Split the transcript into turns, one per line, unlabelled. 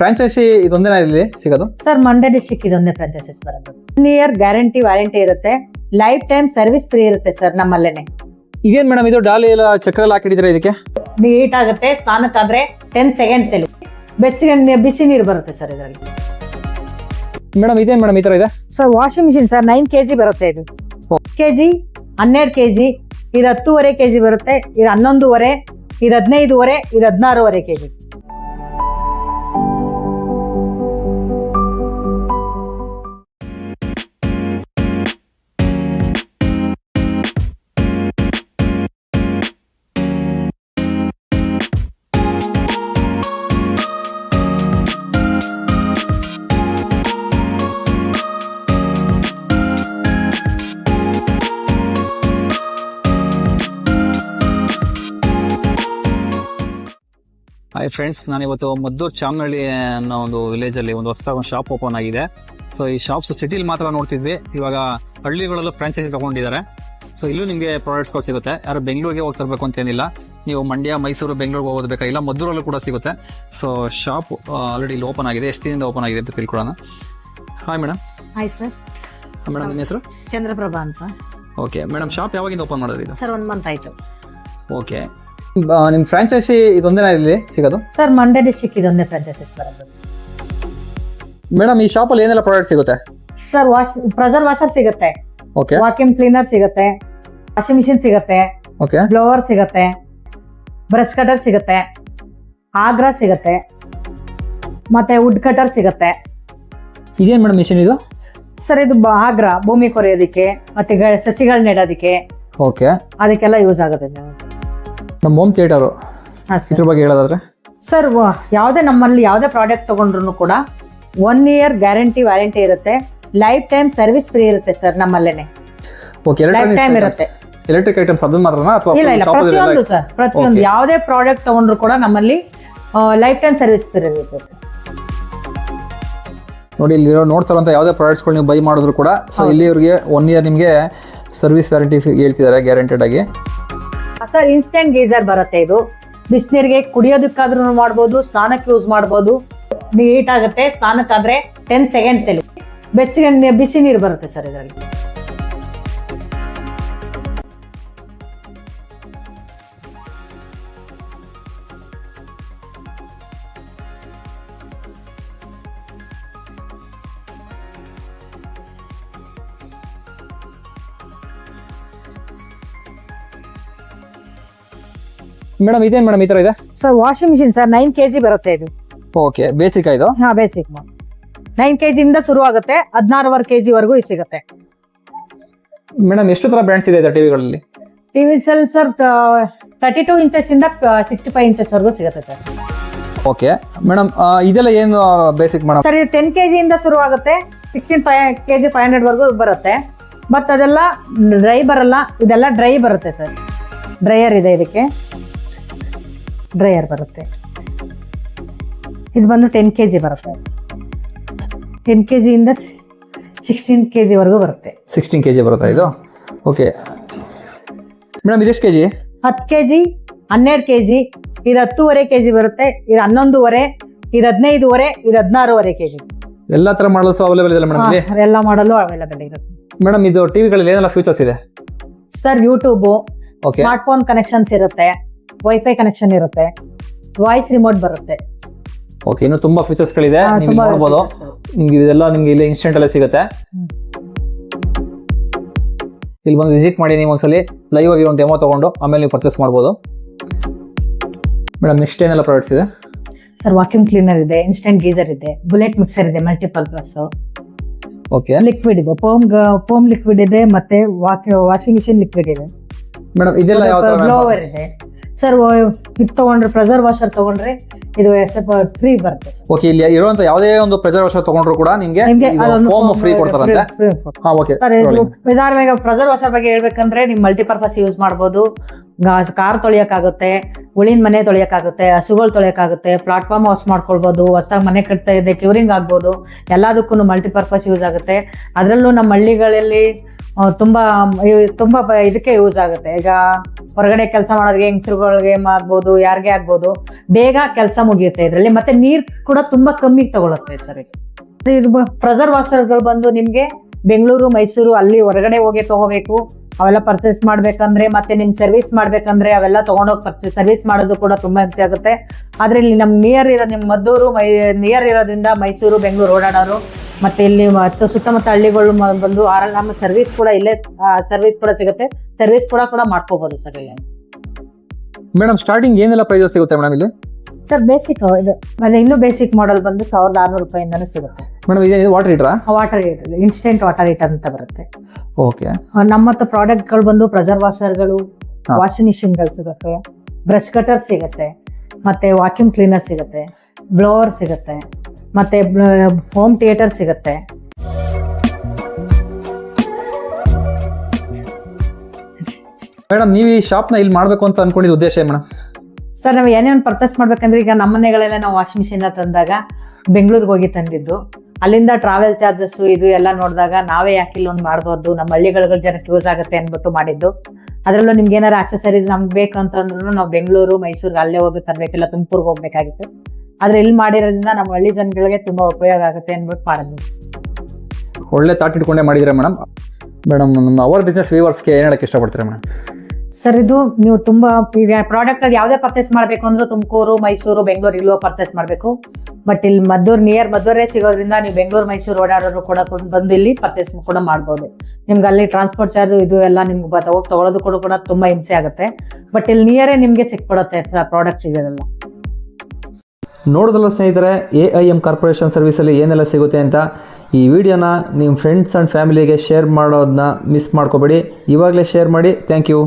Franchise ಇದೊಂದೇನ ಇಲ್ಲಿ ಸಿಗೋದು?
ಸರ್ ಮಂಡ್ಯ ಡಿಸ್ಟಿಕ್ ಇದೊಂದೇ ಫ್ರಾಂಚೈಸಿಸ್ ಬರೋದು ಒನ್ ಇಯರ್ ಗ್ಯಾರಂಟಿ ವಾರಂಟಿ ಇರುತ್ತೆ. ಲೈಫ್ ಟೈಮ್ ಸರ್ವಿಸ್ ಫ್ರೀ ಇರುತ್ತೆ ಸರ್ ನಮ್ಮಲ್ಲೇನೆ.
ಇದೇನ್ ಮೇಡಮ್ ಇದು ಡಾಲಿ ಎಲ್ಲ ಚಕ್ರ ಹಾಕಿಡಿದ್ರೆ ಇದಕ್ಕೆ?
ನೀಟ್ ಆಗುತ್ತೆ ಸ್ನಾನಕ್ಕಾದ್ರೆ ಟೆನ್ ಸೆಕೆಂಡ್ಸ್ ಅಲ್ಲಿ. ಬೆಚ್ಚಗೆ ಬಿಸಿ ನೀರು ಬರುತ್ತೆ ಸರ್ ಇದರಲ್ಲಿ.
ಮೇಡಮ್ ಇದೇನ್ ಮೇಡಮ್ ಈ ತರ ಇದೆ?
Sir washing machine sir nine KG ಬರುತ್ತೆ ಇದು.
ಕೆ
ಕೆಜಿ ಹನ್ನೆರಡು ಕೆಜಿ ಇದು ಹತ್ತೂವರೆ ಕೆಜಿ ಬರುತ್ತೆ ಇದು ಹನ್ನೊಂದುವರೆ ಇದು ಹದಿನೈದುವರೆ ಇದು ಹದಿನಾರೂವರೆ ಕೆಜಿ
ಹಾಯ್ ಫ್ರೆಂಡ್ಸ್ ನಾನು ಇವತ್ತು ಮದ್ದೂರು ಚಾಮನಹಳ್ಳಿ ಅನ್ನೋ ಒಂದು ವಿಲೇಜ್ ಅಲ್ಲಿ ಒಂದು ಹೊಸದಾಗಿ ಒಂದು ಶಾಪ್ ಓಪನ್ ಆಗಿದೆ. ಸೊ ಈ ಶಾಪ್ಸ್ ಸಿಟಿಲಿ ಮಾತ್ರ ನೋಡ್ತಿದ್ವಿ. ಇವಾಗ ಹಳ್ಳಿಗಳಲ್ಲೂ ಫ್ರಾಂಚೈಸಿ ತಗೊಂಡಿದ್ದಾರೆ. ಸೊ ಇಲ್ಲೂ ನಿಮಗೆ ಪ್ರಾಡಕ್ಟ್ಸ್ಗಳು ಸಿಗುತ್ತೆ. ಯಾರು ಬೆಂಗಳೂರಿಗೆ ಹೋಗಿ ತರಬೇಕು ಅಂತ ಏನಿಲ್ಲ. ನೀವು ಮಂಡ್ಯ ಮೈಸೂರು ಬೆಂಗಳೂರಿಗೆ ಹೋಗೋದು ಬೇಕಾಗಿಲ್ಲ ಮದ್ದೂರಲ್ಲೂ ಕೂಡ ಸಿಗುತ್ತೆ. ಸೊ ಶಾಪ್ ಆಲ್ರೆಡಿ ಇಲ್ಲಿ ಓಪನ್ ಆಗಿದೆ. ಎಷ್ಟು ದಿನದಿಂದ ಓಪನ್ ಆಗಿದೆ ಅಂತ ತಿಳ್ಕೊಳ್ಳೋಣ. Hi madam
hi sir
madam ನಿಮ್ಮ ಹೆಸರು?
ಚಂದ್ರಪ್ರಭಾ ಅಂತ.
ಓಕೆ ಮೇಡಮ್ ಶಾಪ್ ಯಾವಾಗಿಂದ ಓಪನ್ ಮಾಡೋದಿಲ್ಲ
ಸರ್ ಒನ್ ಮಂತ್ ಆಯಿತು.
ಓಕೆ ನಿಮ್ಮ ಫ್ರಾಂಚೈಸಿ ಇದೊಂದೇನ ಇಲ್ಲಿ ಸಿಗೋದು?
ಸರ್ ಮಂಡ್ಯ ಡಿಸ್ಟಿಕ್ ಇದೊಂದೇ ಫ್ರಾಂಚೈಸಿಸ್ ಬರೋದು.
ಮೇಡಮ್ ಈ ಶಾಪಲ್ಲಿ ಏನೆಲ್ಲ ಪ್ರಾಡಕ್ಟ್ ಸಿಗುತ್ತೆ?
ಸರ್ ವಾಶ್ ಪ್ರೆಷರ್ ವಾಷರ್ ಸಿಗುತ್ತೆ.
ಓಕೆ
ವಾಕ್ಯೂಮ್ ಕ್ಲೀನರ್ ಸಿಗುತ್ತೆ. ವಾಷಿಂಗ್ ಮಿಷಿನ್ ಸಿಗುತ್ತೆ.
ಓಕೆ
ಬ್ಲೋವರ್ ಸಿಗುತ್ತೆ. ಬ್ರಷ್ ಕಟರ್ ಸಿಗುತ್ತೆ. ಆಗ್ರ ಸಿಗುತ್ತೆ. ಮತ್ತೆ ವುಡ್ ಕಟರ್ ಸಿಗುತ್ತೆ.
ಇದೇನು ಮೇಡಮ್ ಮಿಷಿನ್ ಇದು?
ಸರ್ ಇದು ಬ- ಆಗ್ರ ಭೂಮಿ ಕೊರೆಯೋದಕ್ಕೆ ಮತ್ತೆ ಗ- ಸಸಿಗಳು ನೆಡೋದಕ್ಕೆ.
ಓಕೆ
ಅದಕ್ಕೆಲ್ಲ ಯೂಸ್ ಆಗುತ್ತೆ.
ನಮ್ಮ ಹೋಮ್ ಥಿಯೇಟರು
ಹಾ ಸರ್
ಇದ್ರ ಬಗ್ಗೆ ಹೇಳೋದಾದ್ರೆ?
ಸರ್ ವ- ಯಾವುದೇ ನಮ್ಮಲ್ಲಿ ಯಾವುದೇ ಪ್ರಾಡಕ್ಟ್ ತಗೊಂಡ್ರು ಕೂಡ ಒನ್ ಇಯರ್ ಗ್ಯಾರಂಟಿ ವ್ಯಾರಂಟಿ ಇರುತ್ತೆ. ಲೈಫ್ ಟೈಮ್ ಸರ್ವಿಸ್ ಫ್ರೀ ಇರುತ್ತೆ ಸರ್ ನಮ್ಮಲ್ಲೇನೆ.
ಓಕೆ
ಲೈಫ್ ಟೈಮ್ ಇರುತ್ತೆ.
ಎಲೆಕ್ಟ್ರಿಕ್ ಐಟಮ್ಸ್ ಅದನ್ನ ಮಾತ್ರನಾ ಅಥವಾ
ಇಲ್ಲ ಇಲ್ಲ ಪ್ರತಿಯೊಂದು ಸರ್ ಪ್ರತಿಯೊಂದು ಯಾವುದೇ ಪ್ರಾಡಕ್ಟ್ ತಗೊಂಡ್ರು ಕೂಡ ನಮ್ಮಲ್ಲಿ ಲೈಫ್ ಟೈಮ್ ಸರ್ವಿಸ್ ಫ್ರೀ ಇರುತ್ತೆ ಸರ್
ನೋಡಿ ಇಲ್ಲಿರೋ ನೋಡ್ತಾರಂತ ಯಾವುದೇ ಪ್ರಾಡಕ್ಟ್ಸ್ಗಳು ನೀವು ಬೈ ಮಾಡಿದ್ರು ಕೂಡ ಸೊ ಇಲ್ಲಿ ಇವ್ರಿಗೆ ಒನ್ ಇಯರ್ ನಿಮಗೆ ಸರ್ವಿಸ್ ವ್ಯಾರಂಟಿ ಹೇಳ್ತಿದ್ದಾರೆ ಗ್ಯಾರಂಟೆಡ್ ಆಗಿ.
ಸರ್ ಇನ್ಸ್ಟೆಂಟ್ ಗೀಸರ್ ಬರುತ್ತೆ ಇದು. ಬಿಸಿನೀರಿಗೆ ಕುಡಿಯೋದಕ್ಕಾದ್ರೂ ಮಾಡ್ಬೋದು, ಸ್ನಾನಕ್ಕೆ ಯೂಸ್ ಮಾಡ್ಬೋದು. ನೀಟ್ ಆಗುತ್ತೆ, ಸ್ನಾನಕ್ಕಾದ್ರೆ ಟೆನ್ ಸೆಕೆಂಡ್ಸ್ ಅಲ್ಲಿ. ಬೆಚ್ಚಗೆ ಬಿಸಿ ನೀರು ಬರುತ್ತೆ ಸರ್ ಇದರಲ್ಲಿ.
ಮೇಡಮ್ ಇದೇನು ಮೇಡಮ್ ಈ ತರ ಇದೆ?
Sir washing machine sir nine KG ಬರುತ್ತೆ ಇದು.
ಓಕೆ ಬೇಸಿಕ್ ಇದು?
ಹಾ ಬೇಸಿಕ್ ನೈನ್ ಕೆಜಿ ಇಂದ ಶುರು ಆಗುತ್ತೆ ಹದಿನಾರುವರೆ ಕೆಜಿ ವರೆಗೂ ಇದು ಸಿಗುತ್ತೆ.
ಮೇಡಮ್ ಎಷ್ಟು ತರ ಬ್ರ್ಯಾಂಡ್ಸ್ ಇದೆ ಟಿವಿಗಳಲ್ಲಿ
TV sale sir thirty two inches ಇಂದ ಸಿಕ್ಸ್ಟಿ ಫೈವ್ ಇಂಚಸ್ ವರೆಗೂ ಸಿಗುತ್ತೆ ಸರ್
ಓಕೆ ಮೇಡಮ್ ಇದೆಲ್ಲ ಏನು ಬೇಸಿಕ್ ಮೇಡಮ್?
ಸರ್ ಇದು ಟೆನ್ ಕೆ ಜಿಯಿಂದ ಶುರು ಆಗುತ್ತೆ sixteen five K G five ಹಂಡ್ರೆಡ್ವರೆಗೂ ಬರುತ್ತೆ. ಬಟ್ ಅದೆಲ್ಲ ಡ್ರೈ ಬರಲ್ಲ ಇದೆಲ್ಲ ಡ್ರೈ ಬರುತ್ತೆ ಸರ್ ಡ್ರೈಯರ್ ಇದೆ ಇದಕ್ಕೆ. ಡ್ರೈಯರ್ ಬರುತ್ತೆ. ಇದು ಬಂದು ಟೆನ್ ಕೆ ಜಿ ಬರುತ್ತೆ. ಟೆನ್ ಕೆ ಜಿಯಿಂದ ಸಿಕ್ಸ್ಟೀನ್ ಕೆ ಜಿವರೆಗೂ ಬರುತ್ತೆ.
ಸಿಕ್ಸ್ಟೀನ್ ಕೆ ಜಿ ಬರುತ್ತಾ ಇದು? ಓಕೆ ಮೇಡಮ್ ಇದೆಷ್ಟು ಕೆ ಜಿ
ಹತ್ತು ಕೆ ಜಿ ಹನ್ನೆರಡು ಕೆ ಜಿ ಇದು ಹತ್ತೂವರೆ ಕೆ ಜಿ ಬರುತ್ತೆ ಇದು ಹನ್ನೊಂದುವರೆ ಇದು ಹದಿನೈದುವರೆ ಇದು ಹದಿನಾರುವರೆ ಕೆ ಜಿ
ಎಲ್ಲ ಥರ ಮಾಡಲ್ಸು ಅವೈಲೇಬಲ್ ಇದೆ ಮೇಡಮ್ ಇಲ್ಲಿ?
ಸರ್ ಎಲ್ಲ ಮಾಡಲು ಅವೈಲೇಬಲ್ ಇರುತ್ತೆ.
ಮೇಡಮ್ ಇದು ಟಿವಿಗಳಲ್ಲಿ ಏನೆಲ್ಲ ಫ್ಯೂಚರ್ಸ್ ಇದೆ?
Sir YouTube
okay
smart phone connections ಇರುತ್ತೆ. ವೈಫೈ ಕನೆಕ್ಷನ್ ಇರುತ್ತೆ. ವಾಯ್ಸ್ ರಿಮೋಟ್ ಬರುತ್ತೆ.
ಓಕೆ ಇನ್ನು ತುಂಬಾ ಫೀಚರ್ಸ್ಗಳಿದೆ
ಹಾ,
ನೀವು
ತುಂಬಾ features.
ನಿಮ್ಗೆ ಇದೆಲ್ಲ ನಿಮ್ಗೆ ಇಲ್ಲಿ ಇನ್ಸ್ಟೆಂಟ್ ಅಲ್ಲೇ ಸಿಗುತ್ತೆ. ಇಲ್ಲಿ ಬಂದು ವಿಸಿಟ್ ಮಾಡಿ ನೀವು ಒಂದ್ಸಲಿ ಲೈವ್ ಆಗಿ ಒಂದು ಡೆಮೋ ತಗೊಂಡು ಆಮೇಲೆ ನೀವು ಪರ್ಚೇಸ್ ಮಾಡ್ಬೋದು. ಮೇಡಮ್ ನೆಕ್ಸ್ಟ್ ಏನೆಲ್ಲ ಪ್ರಾಡಕ್ಟ್ಸ್ ಇದೆ?
ಸರ್ ವಾಕ್ಯೂಮ್ ಕ್ಲೀನರ್ ಇದೆ ಇನ್ಸ್ಟೆಂಟ್ ಗೀಸರ್ ಇದೆ ಬುಲೆಟ್ ಮಿಕ್ಸರ್ ಇದೆ ಮಲ್ಟಿಪಲ್ ಪ್ಲಸ್
ಓಕೆ
ಲಿಕ್ವಿಡ್ ಇದೆ ಪೋಮ್ ಪೋಮ್ ಲಿಕ್ವಿಡ್ ಇದೆ ಮತ್ತೆ ವಾಷಿಂಗ್ ಮಿಷಿನ್ ಲಿಕ್ವಿಡ್ ಇದೆ.
ಮೇಡಮ್ ಇದೆಲ್ಲ ಯಾವ
ಬ್ಲೋವರ್ ಇದೆ. ಸರ್ ಇದು ತಗೊಂಡ್ರೆ ಪ್ರೆಸರ್ ವಾಷರ್ ತಗೊಂಡ್ರೆ ಇದು ಸ್ವಲ್ಪ ಫ್ರೀ ಬರುತ್ತೆ
ಓಕೆ ಇಲ್ಲಿ ಇರುವಂತ ಯಾವುದೇ ಒಂದು ಪ್ರೆಜರ್ ವಾಷರ್ ತಗೊಂಡ್ರು ಕೂಡ ನಿಮ್ಗೆ ಫೋಮ್ ಫ್ರೀ ಕೊಡ್ತಾರಂತೆ. ಹಾ ಓಕೆ
ವಿಧಾನವಾಗಿ ಪ್ರೆಷರ್ ಬಗ್ಗೆ ಹೇಳ್ಬೇಕಂದ್ರೆ ನೀವು ಮಲ್ಟಿಪರ್ಪಸ್ ಯೂಸ್ ಮಾಡಬಹುದು ಕಾರ್ ತೊಳಿಯಕ್ಕಾಗುತ್ತೆ ಉಳಿನ ಮನೆ ತೊಳಿಯಕ್ಕಾಗುತ್ತೆ ಹಸುಗಳು ತೊಳಿಯಕ್ಕಾಗುತ್ತೆ ಪ್ಲಾಟ್ಫಾರ್ಮ್ ವಾಶ್ ಮಾಡ್ಕೊಳ್ಬೋದು ಹೊಸದಾಗಿ ಮನೆ ಕಟ್ತಾ ಇದೆ ಕ್ಯೂರಿಂಗ್ ಆಗ್ಬೋದು ಎಲ್ಲದಕ್ಕೂ ಮಲ್ಟಿಪರ್ಪಸ್ ಯೂಸ್ ಆಗುತ್ತೆ. ಅದರಲ್ಲೂ ನಮ್ಮ ಹಳ್ಳಿಗಳಲ್ಲಿ ತುಂಬಾ ತುಂಬಾ ಇದಕ್ಕೆ ಯೂಸ್ ಆಗುತ್ತೆ. ಈಗ ಹೊರಗಡೆ ಕೆಲಸ ಮಾಡೋರಿಗೆ ಹೆಂಗಸ್ರುಗಳಿಗೆ ಆಗ್ಬೋದು ಯಾರಿಗೆ ಆಗ್ಬೋದು ಬೇಗ ಕೆಲಸ ಮುಗಿಯುತ್ತೆ ಇದರಲ್ಲಿ. ಮತ್ತೆ ನೀರ್ ಕೂಡ ತುಂಬಾ ಕಮ್ಮಿ ತಗೊಳತ್ತೆ ಸರ್. ಇದು ಪ್ರೆಸರ್ ವಾಷರ್ಗಳು ಬಂದು ನಿಮ್ಗೆ ಬೆಂಗಳೂರು, ಮೈಸೂರು ಅಲ್ಲಿ ಹೊರಗಡೆ ಹೋಗಿ ತಗೋಬೇಕು. ಅವೆಲ್ಲ ಪರ್ಚೇಸ್ ಮಾಡ್ಬೇಕಂದ್ರೆ ಮತ್ತೆ ನಿಮ್ ಸರ್ವಿಸ್ ಮಾಡ್ಬೇಕಂದ್ರೆ ಅವೆಲ್ಲ ತಗೊಂಡೋಗಿ ಪರ್ಚೇಸ್ ಸರ್ವಿಸ್ ಮಾಡೋದು ಕೂಡ ತುಂಬಾ ಹಿಂಸೆ ಆಗುತ್ತೆ. ಆದ್ರೆ ಇಲ್ಲಿ ನಮ್ ನಿಯರ್ ಇರೋ, ನಿಮ್ ಮದ್ದೂರು, ಮೈ ನಿಯರ್ ಇರೋದ್ರಿಂದ ಮೈಸೂರು, ಬೆಂಗಳೂರು ಓಡಾಡೋರು, ಮತ್ತೆ ಇಲ್ಲಿ ಮತ್ತು ಸುತ್ತಮುತ್ತ ಹಳ್ಳಿಗಳು ಬಂದು ನಮ್ಮ ಸರ್ವಿಸ್ ಕೂಡ ಇಲ್ಲೇ ಸರ್ವಿಸ್ ಕೂಡ ಸಿಗುತ್ತೆ. ಸರ್ವಿಸ್ ಕೂಡ ಕೂಡ ಮಾಡ್ಕೋಬಹುದು ಸರ್. ಇಲ್ಲಿ
ಮೇಡಮ್ ಸ್ಟಾರ್ಟಿಂಗ್ ಏನೆಲ್ಲ ಪ್ರೈಸಸ್ ಸಿಗುತ್ತೆ ಮೇಡಮ್ ಇಲ್ಲಿ?
ಸರ್ ಬೇಸಿಕ್ ಇದು ಮತ್ತೆ ಇನ್ನೂ ಬೇಸಿಕ್ ಮಾಡೆಲ್ ಬಂದು ಸಾವಿರದ ಆರ್ನೂರು ರೂಪಾಯಿಂದನೂ ಸಿಗುತ್ತೆ.
ಮೇಡಮ್ ಇದು water ಹೀಟ್ರಾ
water heater instant water heater ಅಂತ ಬರುತ್ತೆ.
ಓಕೆ
ನಮ್ಮ ಹತ್ರ ಪ್ರಾಡಕ್ಟ್ಗಳು ಬಂದು ಪ್ರೆಸರ್ ವಾಷರ್ಗಳು
ಹಾ.
ವಾಷಿಂಗ್ ಮಿಷಿನ್ಗಳು ಸಿಗುತ್ತೆ. ಬ್ರಷ್ ಕಟರ್ ಸಿಗುತ್ತೆ. ಮತ್ತೆ ವಾಕ್ಯೂಮ್ ಕ್ಲೀನರ್ ಸಿಗುತ್ತೆ. ಬ್ಲೋವರ್ ಸಿಗುತ್ತೆ. ಮತ್ತೆ ಹೋಮ್ ಥಿಯೇಟರ್ ಸಿಗುತ್ತೆ.
ಮೇಡಮ್ ನೀವು ಈ ಶಾಪ್ನ ಇಲ್ಲಿ ಮಾಡಬೇಕು ಅಂತ ಅನ್ಕೊಂಡಿದ್ದ ಉದ್ದೇಶ ಮೇಡಮ್?
ಸರ್ ನಾವು ಏನೇ ಒಂದು ಪರ್ಚೇಸ್ ಮಾಡ್ಬೇಕಂದ್ರೆ ಈಗ ನಮ್ಮ ಮನೆಗಳೆಲ್ಲ ನಾವು ವಾಷಿಂಗ್ ಮಿಷಿನ್ ತಂದಾಗ ಬೆಂಗಳೂರಿಗೆ ಹೋಗಿ ತಂದಿದ್ದು. ಅಲ್ಲಿಂದ ಟ್ರಾವೆಲ್ ಚಾರ್ಜಸ್ಸು ಇದು ಎಲ್ಲ ನೋಡಿದಾಗ ನಾವೇ ಯಾಕೆ ಇಲ್ಲಿ ಮಾಡಬಾರ್ದು? ನಮ್ಮ ಹಳ್ಳಿಗಳ ಜನಕ್ಕೆ ಯೂಸ್ ಆಗುತ್ತೆ ಅಂದ್ಬಿಟ್ಟು ಮಾಡಿದ್ದು. ಅದರಲ್ಲೂ ನಿಮ್ಗೆ ಏನಾರು ಆಕ್ಸೆಸರೀಸ್ ನಮ್ಗೆ ಬೇಕು ಅಂತಂದ್ರೂ ನಾವು ಬೆಂಗಳೂರು, ಮೈಸೂರಿಗೆ ಅಲ್ಲೇ ಹೋಗಿ ತರಬೇಕಿಲ್ಲ, ತುಮಕೂರ್ಗೆ ಹೋಗ್ಬೇಕಾಗಿತ್ತು. ಆದ್ರೆ ಇಲ್ಲಿ ಮಾಡಿರೋದ್ರಿಂದ ನಮ್ಮ ಹಳ್ಳಿ ಜನಗಳಿಗೆ ತುಂಬಾ ಉಪಯೋಗ ಆಗುತ್ತೆ ಅಂದ್ಬಿಟ್ಟು ಮಾಡಿದ್ವಿ.
ಒಳ್ಳೆ ತಾಟ್ ಇಟ್ಕೊಂಡೇ ಮಾಡಿದ್ರೆ ಮೇಡಮ್ ಮೇಡಮ್ ನಮ್ಮ ಅವರ್ ಬಿಸ್ನೆಸ್ ವ್ಯೂವರ್ಸ್ಗೆ ಏನು ಹೇಳಕ್ಕೆ ಇಷ್ಟಪಡ್ತೀರಾ ಮೇಡಮ್
ಸರ್ ಇದು ನೀವು ತುಂಬಾ ಪ್ರಾಡಕ್ಟ್ ಅಲ್ಲಿ ಯಾವುದೇ ಪರ್ಚೇಸ್ ಮಾಡಬೇಕು ಅಂದ್ರೆ ತುಮಕೂರು, ಮೈಸೂರು, ಬೆಂಗಳೂರು ಇಲ್ಲೋ ಪರ್ಚೇಸ್ ಮಾಡಬೇಕು. ಬಟ್ ಇಲ್ಲಿ ಮದ್ದೂರು ನಿಯರ್ ಮದ್ದೂರೇ ಸಿಗೋದ್ರಿಂದ ನೀವು ಬೆಂಗಳೂರು, ಮೈಸೂರು ಓಡಾಡೋರು ಕೂಡ ಬಂದು ಇಲ್ಲಿ ಪರ್ಚೇಸ್ ಕೂಡ ಮಾಡ್ಬೋದು. ನಿಮ್ಗೆ ಅಲ್ಲಿ ಟ್ರಾನ್ಸ್ಪೋರ್ಟ್ ಚಾರ್ಜ್ ಇದು ಎಲ್ಲ ನಿಮ್ಗೆ ಹೋಗಿ ತಗೊಳ್ಳೋದು ಕೂಡ ಕೂಡ ತುಂಬಾ ಹಿಂಸೆ ಆಗುತ್ತೆ. ಬಟ್ ಇಲ್ಲಿ ನಿಯರೇ ನಿಮಗೆ ಸಿಕ್ಬಿಡುತ್ತೆ ಪ್ರಾಡಕ್ಟ್ ಸಿಗೋದೆಲ್ಲ.
ನೋಡೋದಲ್ಲ ಸ್ನೇಹಿತರೆ ಎ ಐ ಎಂ ಕಾರ್ಪೊರೇಷನ್ ಸರ್ವಿಸಲ್ಲಿ ಏನೆಲ್ಲ ಸಿಗುತ್ತೆ ಅಂತ ಈ ವಿಡಿಯೋನ ನಿಮ್ಮ ಫ್ರೆಂಡ್ಸ್ ಆ್ಯಂಡ್ ಫ್ಯಾಮಿಲಿಗೆ ಶೇರ್ ಮಾಡೋದನ್ನ ಮಿಸ್ ಮಾಡ್ಕೋಬೇಡಿ. ಇವಾಗಲೇ ಶೇರ್ ಮಾಡಿ. Thank you